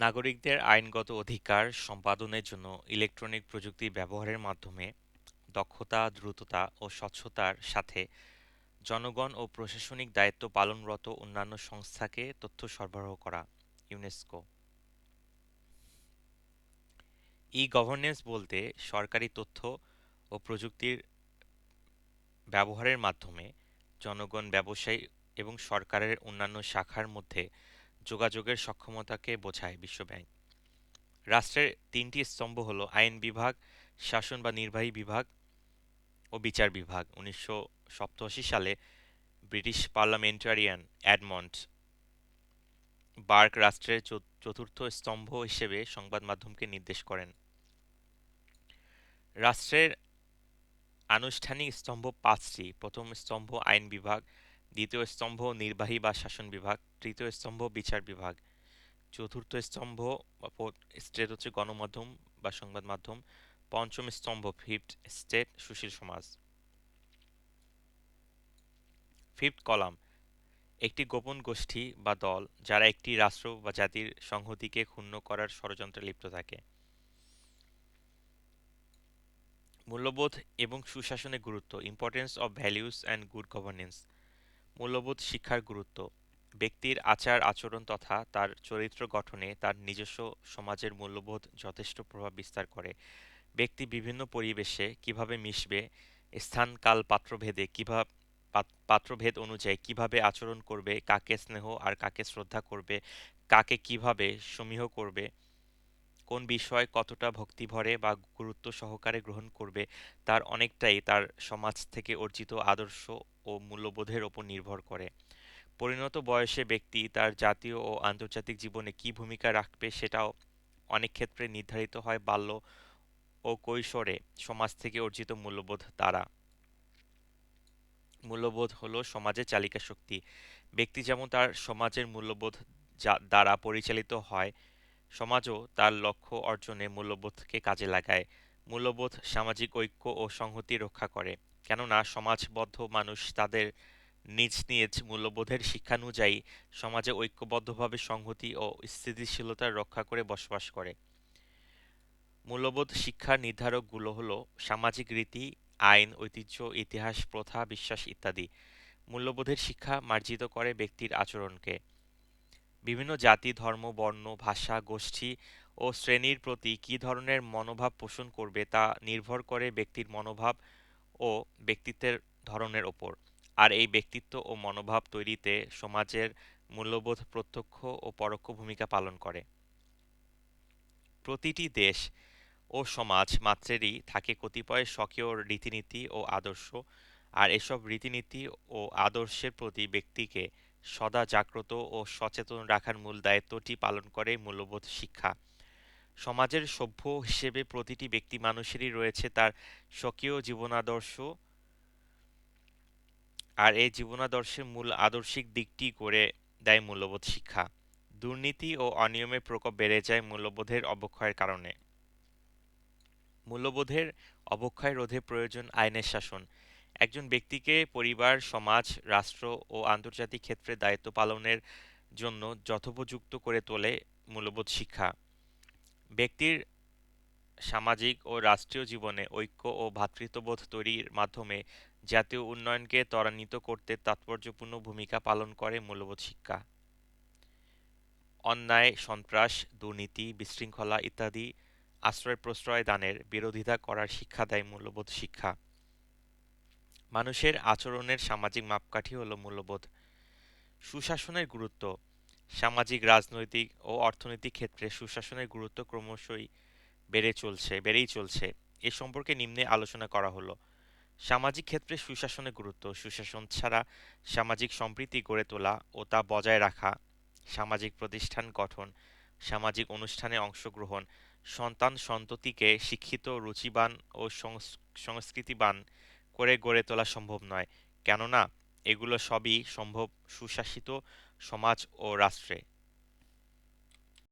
নাগরিকদের আইনগত অধিকার সম্পাদনের জন্য ইলেকট্রনিক প্রযুক্তি ব্যবহারের মাধ্যমে দক্ষতা, দ্রুততা ও স্বচ্ছতার সাথে জনগণ ও প্রশাসনিক দায়িত্ব পালনরত অন্যান্য সংস্থাকে তথ্য সরবরাহ করা, ইউনেস্কো। ই-গভর্নেন্স বলতে সরকারি তথ্য ও প্রযুক্তির ব্যবহারের মাধ্যমে জনগণ, ব্যবসায়ী এবং সরকারের অন্যান্য শাখার মধ্যে যোগাযোগের সক্ষমতাকে বোঝায় বিশ্বব্যাংক রাষ্ট্রের তিনটি স্তম্ভ হলো আইন বিভাগ, শাসন বা নির্বাহী বিভাগ ও বিচার বিভাগ। উনিশশো সালে ব্রিটিশ পার্লামেন্টারিয়ান অ্যাডমন্ড বার্ক রাষ্ট্রের চতুর্থ স্তম্ভ হিসেবে সংবাদ মাধ্যমকে নির্দেশ করেন। রাষ্ট্রের আনুষ্ঠানিক স্তম্ভ পাঁচটি। প্রথম স্তম্ভ আইন বিভাগ, দ্বিতীয় স্তম্ভ নির্বাহী বা শাসন বিভাগ তৃতীয় স্তম্ভ বিচার বিভাগ। চতুর্থ স্তম্ভ বা স্টেট হচ্ছে গণমাধ্যম বা সংবাদ মাধ্যম। পঞ্চম স্তম্ভ, ফিফথ স্টেট, সুশীল সমাজ। ফিফথ কলাম, একটি গোপন গোষ্ঠী বা দল যারা একটি রাষ্ট্র বা জাতির সংহতিকে ক্ষুণ্ণ করার ষড়যন্ত্রে লিপ্ত থাকে। মূল্যবোধ এবং সুশাসনের গুরুত্ব importance of values and good governance মূল্যবোধ, শিক্ষার গুরুত্ব। ব্যক্তির আচার আচরণ তথা তার চরিত্র গঠনে তার নিজস্ব সমাজের মূল্যবোধ যথেষ্ট প্রভাব বিস্তার করে। ব্যক্তি বিভিন্ন পরিবেশে কীভাবে মিশবে, স্থান, কাল, পাত্রভেদে কীভাবে পাত্রভেদ অনুযায়ী কীভাবে আচরণ করবে, কাকে স্নেহ আর কাকে শ্রদ্ধা করবে, কাকে কীভাবে সমীহ করবে, কোন বিষয় কতটা ভক্তিভরে বা গুরুত্ব সহকারে গ্রহণ করবে, তার অনেকটাই তার সমাজ থেকে অর্জিত আদর্শ ও মূল্যবোধের ওপর নির্ভর করে। পরিণত বয়সে ব্যক্তি তার জাতীয় ও আন্তর্জাতিক জীবনে কী ভূমিকা রাখবে সেটাও অনেক ক্ষেত্রে নির্ধারিত হয় বাল্য ও কৈশোরে সমাজ থেকে অর্জিত মূল্যবোধ দ্বারা। মূল্যবোধ হলো সমাজের চালিকা শক্তি। ব্যক্তি যেমন তার সমাজের মূল্যবোধ দ্বারা পরিচালিত হয়, সমাজও তার লক্ষ্য অর্জনে মূল্যবোধকে কাজে লাগায়। মূল্যবোধ সামাজিক ঐক্য ও সংহতি রক্ষা করে। কেননা সমাজবদ্ধ মানুষ তাদের নিজ নিজ মূল্যবোধের শিক্ষানুযায়ী সমাজে ঐক্যবদ্ধভাবে সংহতি ও স্থিতিশীলতা রক্ষা করে বসবাস করে। মূল্যবোধ শিক্ষার নির্ধারকগুলো হলো সামাজিক রীতি, আইন, ঐতিহ্য, ইতিহাস, প্রথা, বিশ্বাস ইত্যাদি। মূল্যবোধের শিক্ষা মার্জিত করে ব্যক্তির আচরণকে। বিভিন্ন জাতি, ধর্ম, বর্ণ, ভাষা, গোষ্ঠী ও শ্রেণির প্রতি কী ধরনের মনোভাব পোষণ করবে তা নির্ভর করে ব্যক্তির মনোভাব ও ব্যক্তিত্বের ধরনের ওপর। আর এই ব্যক্তিত্ব ও মনোভাব তৈরিতে সমাজের মূল্যবোধ প্রত্যক্ষ ও পরোক্ষ ভূমিকা পালন করে। প্রতিটি দেশ ও সমাজ মাত্রেরই থাকে কতিপয় স্বকীয় রীতিনীতি ও আদর্শ, আর এসব রীতিনীতি ও আদর্শের প্রতি ব্যক্তিকে সদা জাগ্রত ও সচেতন রাখার মূল দায়িত্বটি পালন করে মূল্যবোধ শিক্ষা। সমাজের সভ্য হিসেবে প্রতিটি ব্যক্তি মানুষেরই রয়েছে তার স্বকীয় জীবনাদর্শ আর এই জীবনাদর্শের মূল আদর্শিক দিকটি করে দেয় মূল্যবোধ শিক্ষা। দুর্নীতি ও অনিয়মের প্রকোপ বেড়ে যায় মূল্যবোধের অবক্ষয়ের কারণে। মূল্যবোধের অবক্ষয় রোধে প্রয়োজন আইনের শাসন। একজন ব্যক্তিকে পরিবার, সমাজ, রাষ্ট্র ও আন্তর্জাতিক ক্ষেত্রে দায়িত্ব পালনের জন্য যথোপযুক্ত করে তোলে মূল্যবোধ শিক্ষা। ব্যক্তির সামাজিক ও রাষ্ট্রীয় জীবনে ঐক্য ও ভ্রাতৃত্ববোধ তৈরির মাধ্যমে জাতীয় উন্নয়নকে ত্বরান্বিত করতে তাৎপর্যপূর্ণ ভূমিকা পালন করে মূল্যবোধ শিক্ষা। অন্যায়, সন্ত্রাস, দুর্নীতি, বিশৃঙ্খলা ইত্যাদি আশ্রয় প্রশ্রয় দানের বিরোধিতা করার শিক্ষা দেয় মূল্যবোধ শিক্ষা। মানুষের আচরণের সামাজিক মাপকাঠি হল মূল্যবোধ। সুশাসনের গুরুত্ব। সামাজিক, রাজনৈতিক ও অর্থনৈতিক ক্ষেত্রে সুশাসনের গুরুত্ব ক্রমশই বেড়ে চলছে, বেড়েই চলছে। এ সম্পর্কে নিম্নে আলোচনা করা হলো। সামাজিক ক্ষেত্রে সুশাসনের গুরুত্ব, সুশাসন ছাড়া সামাজিক সম্প্রীতি গড়ে তোলা ও তা বজায় রাখা, সামাজিক প্রতিষ্ঠান গঠন, সামাজিক অনুষ্ঠানে অংশগ্রহণ, সন্তান সন্ততিকে শিক্ষিত, রুচিবান ও সংস্কৃতিবান করে গড়ে তোলা সম্ভব নয়। কেননা, এগুলো সবই সম্ভব সুশাসিত সমাজ ও রাষ্ট্রে।